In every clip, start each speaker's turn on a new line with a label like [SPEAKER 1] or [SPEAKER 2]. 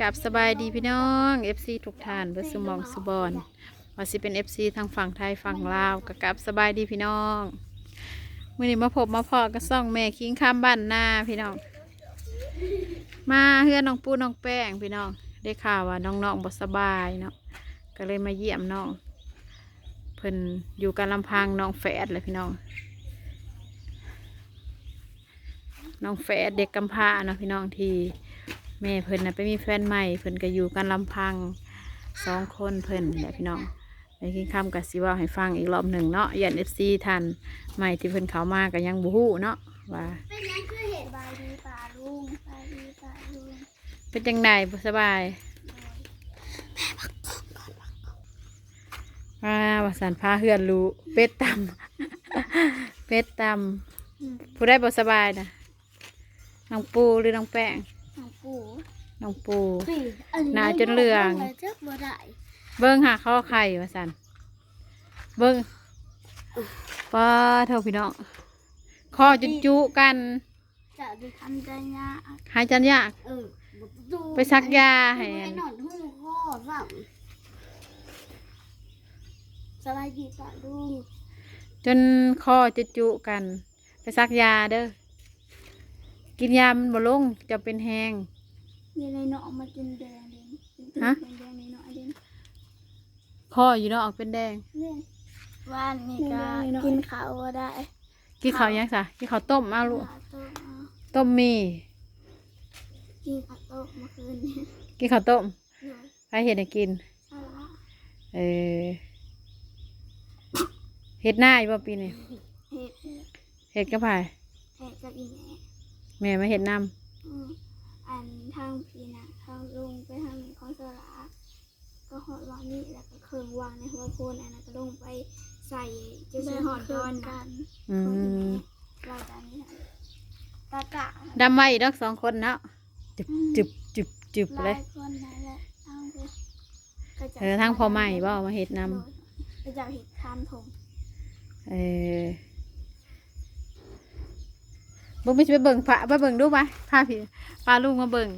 [SPEAKER 1] กับสบายดีพี่น้อง FC ทุกท่านเบอร์สมองสุบอนว่าสิเป็น FC ทางฝั่งไทยฝั่งลาวกับกับสบายดีพี่น้องมื่อนี้มาพบมาพอก็ซ่องแม่คิงข้ามบ้านหน้าพี่น้อง มาเฮือนน้องปูน้องแป้งพี่น้อง ได้ข่าวว่าน้องๆบ่สบายเนาะก็เลยมาเยี่ยมน้องเพิ่นอยู่กันลำพังน้องแฝดเลยพี่น้องน้องแฝดเด็กกำพร้าเนาะพี่น้องที่ แม่เพิ่นนะไปมีแฟนใหม่เพิ่นก็อยู่กันลำพังสองคนเพิ่นแหละพี่น้องในกินคำกับสิว่าให้ฟังอีกรอบหนึ่งเนาะยันเอฟซีทันใหม่ที่เพิ่นเขามาก็ยังบูฮู้เนาะว่า
[SPEAKER 2] เป็นยังคือเห็นบายดีป่าลุงบายดีป่าลุง
[SPEAKER 1] เป็นจังไดบ่สบายว่าวสันพาเฮือนรู้เป็ดตำเป็ดตำผู้ได้บ่สบายนะน้องปูหรือน้องแป้ง
[SPEAKER 2] ปู่
[SPEAKER 1] น้องปู
[SPEAKER 2] พี่อั
[SPEAKER 1] หน้าจนเหลือง
[SPEAKER 2] เจ้าบ่ได้
[SPEAKER 1] เบิ้งหาข้อไข่มาสันเบิ้งป้าเท่าพี่น้องข้อจุจุกัน
[SPEAKER 2] จะดูทำใจยาก
[SPEAKER 1] หายจันยาก
[SPEAKER 2] เออดู
[SPEAKER 1] ไปซักยาให้
[SPEAKER 2] ให้นอนทุ่งข้อสั่งสบายดีป่าลุง
[SPEAKER 1] จนข้อจุจุกัน ไปซักยาเด้อกินยามันบ่ลงจะเป็นแหง
[SPEAKER 2] มีในเนาะมากินแดงเลยเป็นตึ้ง
[SPEAKER 1] ฮะ
[SPEAKER 2] เป็นแดงในเนาะเด่น
[SPEAKER 1] ข้ออยู่เนาะออกเป็นแดง
[SPEAKER 2] เนี่ยว่านนี่ก็กินข้าวก็ได้
[SPEAKER 1] กินข้าวยังสะกินข้าวต้มเอาลูก
[SPEAKER 2] ข้าวต้มเอา
[SPEAKER 1] ต้มมี
[SPEAKER 2] กินข้าวต้มเมื่อคืนนี้
[SPEAKER 1] กินข้าวต้ม
[SPEAKER 2] เดี๋ยว
[SPEAKER 1] ใครเห็นให้กิน
[SPEAKER 2] เอาละ
[SPEAKER 1] เออเฮ็ดหน้าอยู่บ่ปีนี้
[SPEAKER 2] เห็ด
[SPEAKER 1] เฮ็ดกับไผ
[SPEAKER 2] เห็ดกับอีแม่
[SPEAKER 1] แม่มาเฮ็ดนํ
[SPEAKER 2] อืมอัน ทางพีนะทางลงไปทางคอนสลาก็หอดวางนี่แล้วก็เคืองวางในหัวโพนอันนั้นก็ลงไปใส่จะใส่หอดดอนกัน
[SPEAKER 1] อืม
[SPEAKER 2] เราจะนี่นะตากะ
[SPEAKER 1] ดำไว้ดอกสองคนเนาะจึบจึบจึบจึบ
[SPEAKER 2] ห
[SPEAKER 1] เล
[SPEAKER 2] ลายยคนนั่นแหละทางคือก็จะ
[SPEAKER 1] เออทั้งพ่อใหม่บ่มาเฮ็ดนำ
[SPEAKER 2] ก็จะเห็ดคามถง
[SPEAKER 1] เออ บ่มีสิไปเบิ่งพระไปเบิ่งดูไปพาพี่พาลุงมาเบิ่ง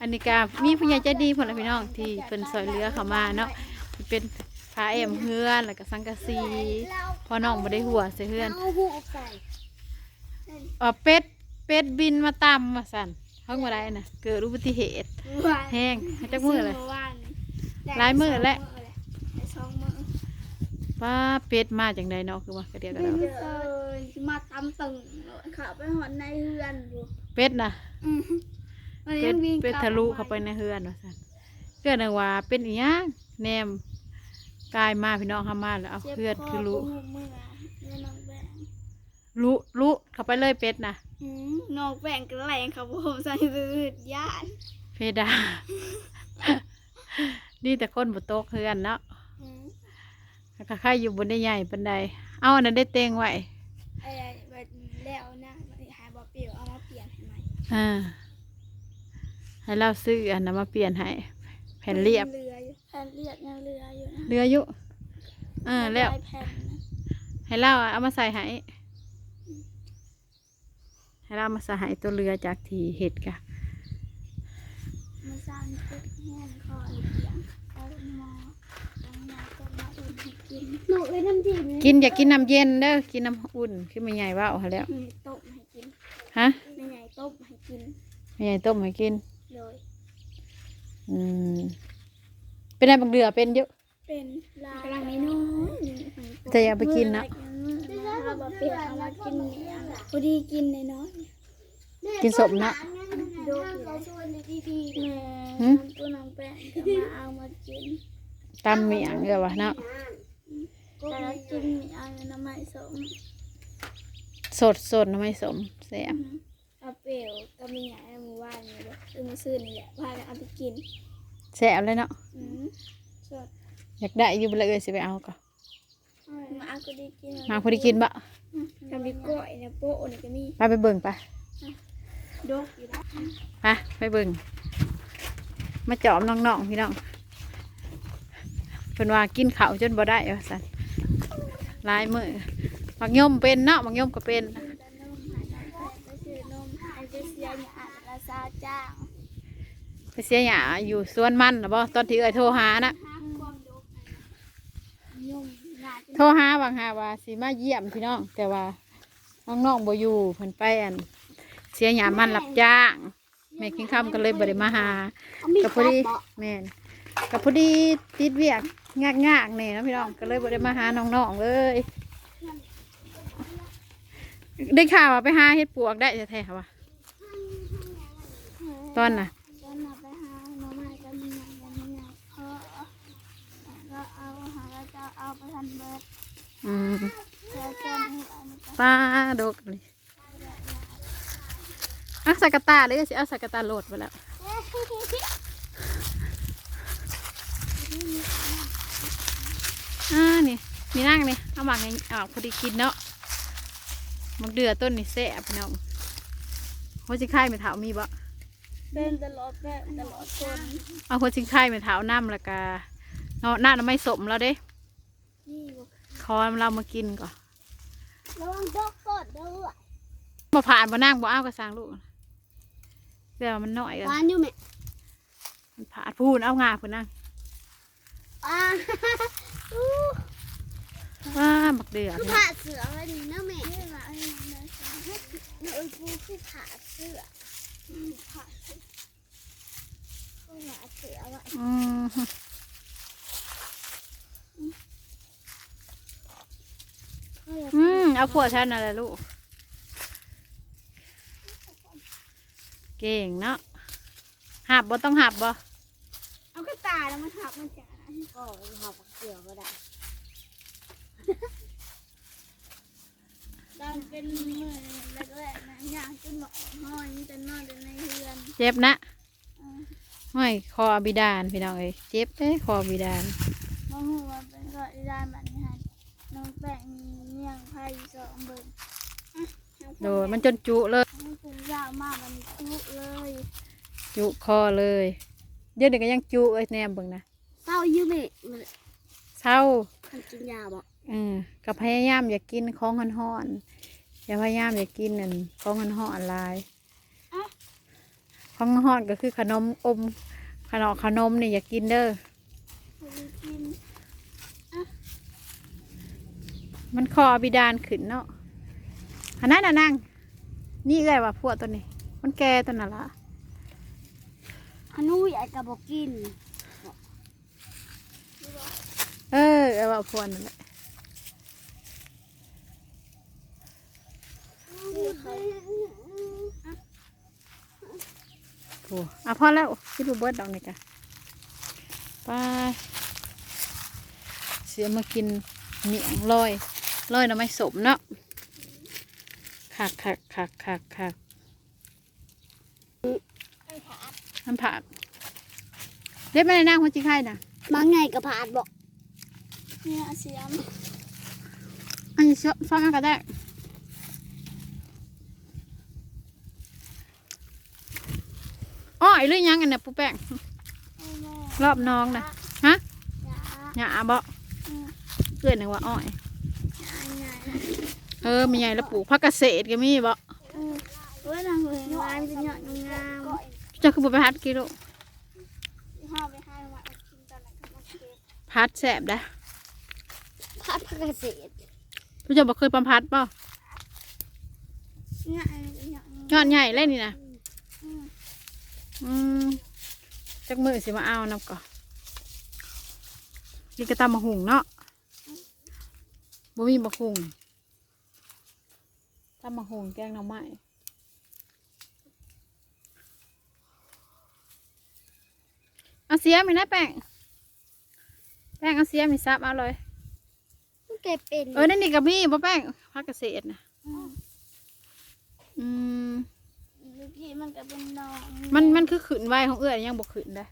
[SPEAKER 1] อันนี้ก็มีผู้ใหญ่ใจดีพ่นละพี่น้องที่เพิ่นซอยเหลือเข้ามาเนาะเป็นพาแอมเฮือนแล้วก็สังกะสีพอน้องบ่ได้หัวใส่เฮือน
[SPEAKER 2] เอ
[SPEAKER 1] อเป็ดเป็ดบินมาตำว่าซั่นเพิ่งบ่ได้น่ะเกิดอุบัติเหตุแห้งจักมื้อเลย
[SPEAKER 2] วาน
[SPEAKER 1] หลายมื้อแล้ว ป้าเป็ดมาจังไดเนาะคือว่ากระเดียวกระ
[SPEAKER 2] เอ
[SPEAKER 1] เดียว
[SPEAKER 2] อมาตำตึงเขาไปหอนในเฮือนอยู่
[SPEAKER 1] เป็ดน่ะ
[SPEAKER 2] อืมมัน
[SPEAKER 1] เป็
[SPEAKER 2] ยั
[SPEAKER 1] ด
[SPEAKER 2] งวิ่ง
[SPEAKER 1] เป็ด
[SPEAKER 2] กลับ
[SPEAKER 1] ทะลุ
[SPEAKER 2] ม
[SPEAKER 1] เข้าไปในเฮือนว่าซั่นเพื่อนน่ะว่าเป็นอีหยังแนมกายมาพี่น้องเข้ามาแล้วเอา
[SPEAKER 2] จ็บ
[SPEAKER 1] เพื่อนคือรู้
[SPEAKER 2] คหูเมื่อเนี่ยน้องแบง
[SPEAKER 1] รู้รู้เข้าไปเลยเป็ดน่ะ
[SPEAKER 2] อืมน้องแบงกระแรงครับผมใส่สืดย่าน
[SPEAKER 1] เพดา นี่แต่คนบ่ตกเฮือนเนาะ
[SPEAKER 2] อืม
[SPEAKER 1] แล้วก็ใครอยู่บนได้ใหญ่ปานใดเอาอันนั้นได้เต็งไว้
[SPEAKER 2] ไอ้แบบแล้วนะหายบอเปลี่ยวเอามาเปลี่ยนให้ใหม่
[SPEAKER 1] อ่าให้เราซื้ออันนั้นมาเปลี่ยนให้แผ่นเรียบ
[SPEAKER 2] เรืออยู่แผ่นเรียบยังเรืออยู่นะ
[SPEAKER 1] เรืออยู่อ่าแล้ว
[SPEAKER 2] ได้แผ่นนะ
[SPEAKER 1] ให้เราเอามาใส่ให้ให้เรามาใส่ให้ตัวเรือจากที่เห็ดกะ
[SPEAKER 2] มาสร้างตึกแห้งคออีกอย่างเอาหมอตั้งยาก็มาอุ่นให้กินหนูเลยน้ำจิ้ม
[SPEAKER 1] กินอย่ากินน้ำเย็นเด้อกินน้ำอุ่นขึ้นมาใหญ่ว่าเอาให้แล้ว
[SPEAKER 2] ไม่ต้มให้กิน
[SPEAKER 1] ฮะ
[SPEAKER 2] ไม่ใหญ่ต้มให้กิน
[SPEAKER 1] ไม่ใหญ่ต้มให้กิน
[SPEAKER 2] เลย
[SPEAKER 1] อืมเป็นอะไรบางเดือเป็นเยอะ
[SPEAKER 2] เป็นลายกำลังน้อย
[SPEAKER 1] แต่อย่าไปกินนะ
[SPEAKER 2] เราบอกเปลี่ยนเอามากินเนี่ยพอดีกินในน้อย
[SPEAKER 1] กินสมนะ
[SPEAKER 2] ดูเขาชวนในที่ที่แม่
[SPEAKER 1] หืม
[SPEAKER 2] ตัวน้องแป้งก็มาเอามากิน
[SPEAKER 1] ตำเมียงเด้อวะเนาะ
[SPEAKER 2] แต่เรากินเอาน้ำมันสม
[SPEAKER 1] สดสดทำไมสมแซ่บ
[SPEAKER 2] เอาเปรี้ยวก็มีอย่างหมู่บ้านนี่แหละคือมาซื้อนี่แหละพากันเอาไปกิน
[SPEAKER 1] แซ่บเลยเนาะ
[SPEAKER 2] อืมสด
[SPEAKER 1] อยากได้อยู่บ่เลยเอ้ยสิไปเอาก็
[SPEAKER 2] มาเอาก็ได้กิน
[SPEAKER 1] มาพอดีกินบะ
[SPEAKER 2] ทำไปกล้วยเนี่ยโป๊ะนี่ก็มี
[SPEAKER 1] ไปไปเบิ่งไป
[SPEAKER 2] ดกอยู่แล้ว
[SPEAKER 1] ไปไปเบิ่งมาจอมน้องๆพี่น้องเพิ่นว่ากินข้าวจนบ่ได้ว่าซั่นลายมือมักยมเป็นเนาะมักยมก็เป็น
[SPEAKER 2] แล้วนมหายน้ำแป้งก็ซื้อนมให้ไปเสียเนี่ยอาจจะซาจ้าง
[SPEAKER 1] ไปเสียหยาอยู่สวนมันนะบ่ตอนที่เอ้ยโทรหานะโทรหาบางหาว่าสิมาเยี่ยมพี่น้อง แต่ว่าน้องๆบ่อยู่เพิ่นไปอัน เสียหยามันรับจ้าง แม่กินข้ามก็เลยบ่ได้มาหากับพอดีแม่นกับพอดีติดเวียกงากงากๆนี่เนาะพี่น้องก็เลยบ่ได้มาหาน้องๆเลย ได้ข่าวว่าไปหาเฮ็ดปวกได้แท้ๆค่ะวะตอนน่ะ
[SPEAKER 2] ตอนเราไปหาหน่อไม้ก็มีอย่างกันมีอย่างเพราะก็เอาหาแล้วจะเอาไปทันเบิด
[SPEAKER 1] อืม
[SPEAKER 2] แล้วจะมีอันนี้ก็
[SPEAKER 1] ป้าดกเลย อะสกกะตาเลยสิเอาสกกะตาโหลดไปแล้วอ่านี่มีนั่งนี่เอาหมักไงเอาพอดีกินเนาะมักเดือต้นนี่แซ่บพี่น้องหัวจิค่ายไม่เถามีบ่
[SPEAKER 2] เดินตลอดแม่ตลอดคน
[SPEAKER 1] เอาหัวจิค่ายไม่เถาน้ำแล้วก็เนาะหน้าน้ำไม่สมแล้วเด้
[SPEAKER 2] นี่บอก
[SPEAKER 1] คอเรามากินก่อน
[SPEAKER 2] ระวังโดกกดด้วย
[SPEAKER 1] มาผ่านมานั่งบ่เอากระสังลูก เดี๋ยวมันหน่อยกัน
[SPEAKER 2] วานอยู่ไหม
[SPEAKER 1] มันผ่านพูนเอางาพูนนั่ง
[SPEAKER 2] อ่า
[SPEAKER 1] ว้าบักเดือ
[SPEAKER 2] คือ
[SPEAKER 1] พี่น้อง
[SPEAKER 2] ผ่าเสือไว้ดีนะแม่นี่ละไอ้เนี่ยเอ้ยปูคือผ่าเสือผ่าเสือผ่าเสือว่ะ
[SPEAKER 1] อืมอืมเอาขวดฉันนั่นแหละลูก เก่งเนาะหับบ่ต้องหับบ่
[SPEAKER 2] เอากระตายแล้วมันหักมันจ๋าก็หักเสือก็ได้ตอนเป็นมือแรกๆนะย่างจนหมอห้อยจนนอนในเรือน
[SPEAKER 1] เจ็บนะห้อยคอบิดานพี่น้องเอ้ยเจ็บเอ้ยคอบิดาน
[SPEAKER 2] มองหัวเป็นก็ได้แบบนี้ฮะน้องแป้งมีเมี่ยงไผ่สองเบิ่ง
[SPEAKER 1] โดยมันจนจุเลย
[SPEAKER 2] มันเป็นยาวมากมันจุเลย
[SPEAKER 1] จุคอเลยเดี๋ยวนี้ก็ยังจุเอ้ยแนมเบิ่งนะ
[SPEAKER 2] เศร้ายืมเมัน
[SPEAKER 1] เศร้า
[SPEAKER 2] มันกินยาบ่
[SPEAKER 1] อืมก็พยายามอย่ากินของห่อนๆอย่าพยายามอย่ากินนั่นของห่อนๆหลายของห่อนก็คือขนมอมขนมขนมนี่อย่ากินเด้อ
[SPEAKER 2] มันกิน
[SPEAKER 1] มันคอบิดานขึ้นเนาะอันนั้นน่ะนั่งนี่เลยว่าพวกตัวนี้ มันแก่ตัวน่ะละ
[SPEAKER 2] อนนู้ใหญ่กับบอกกิน
[SPEAKER 1] เออเอาว่าพวกนั่นแหละโอ้อะพอแล้วคิดดูเบิร์ดดอกนี่กะไปเสียมากินเหนียงลอยลอยหน่อไม้สมเนาะคักคักคักคักคัก น้ำผักเด็ดมาในนางคนจีไข่น่ะ
[SPEAKER 2] บางไงกับผาดบอกเนี่ยเสียม
[SPEAKER 1] อันนี้ซ้อซ้อมมันก็ได้อ้อยหรือยังอันเนี่ยปูแป้งรอบน้องนะฮะ
[SPEAKER 2] ยา
[SPEAKER 1] หยาบ่เกิดหนึ่งว่าอ้อย
[SPEAKER 2] ยาใหญ่
[SPEAKER 1] เออมีใหญ่แล้วปลูกผักเกษตรก็มีบ่
[SPEAKER 2] เว้ยนางเลยลายมันจะหยอดงาม
[SPEAKER 1] เจะคือบ่ไปพัดกิโล
[SPEAKER 2] ห้าไปให้มากินตอนไหนก็มาเก็บ
[SPEAKER 1] พัดแสบได้
[SPEAKER 2] พัดเกษตร
[SPEAKER 1] รู้จักบ่เคยปั๊มพัดบ่
[SPEAKER 2] เนี่ยหยอด
[SPEAKER 1] ยอดใหญ่เลยนี่นะอืมจักมือสิมาเอานำก่อนนี่ก็ตำมะหุงเนาะบ่มีมะหุงตำมะหุงแกงหน่อไม้ เอาเสียมอีกนะแป้งแป้งเอาเสียมอีซับเอาเลย
[SPEAKER 2] เก็บเป็น
[SPEAKER 1] เออนั่นนี่กับมีบ่แป้งพักเกษตรนะอืม
[SPEAKER 2] เมื่อกี้มันก็เป็นน้อง
[SPEAKER 1] มันมันคือขืนไวของเอื้อยยังบ่ขืนได้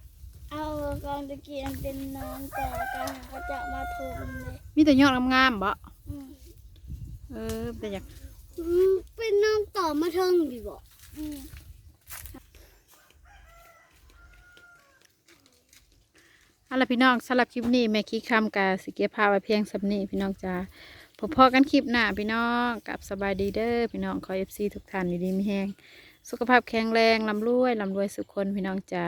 [SPEAKER 2] เอากองตะกี้มันเป็นน้องแต่กันก็จะมาทุมเลย
[SPEAKER 1] มีแต่ยอดงามๆบ่
[SPEAKER 2] อืม
[SPEAKER 1] เออแต่อยาก
[SPEAKER 2] เป็นน้องต่อมาเทิงดีบ่อืม
[SPEAKER 1] เอาล่ะพี่น้องสำหรับคลิปนี้แม่คิดคำกับสิเกียพาไปเพียงสำนีพี่น้องจ้าพบพอกันคลิปหน้าพี่น้องกับสบายดีเด้อพี่น้องขอเอฟซีทุกท่านดีๆมีแห้งสุขภาพแข็งแรงลำรวยลำรวยสุขคนพี่น้องจ้า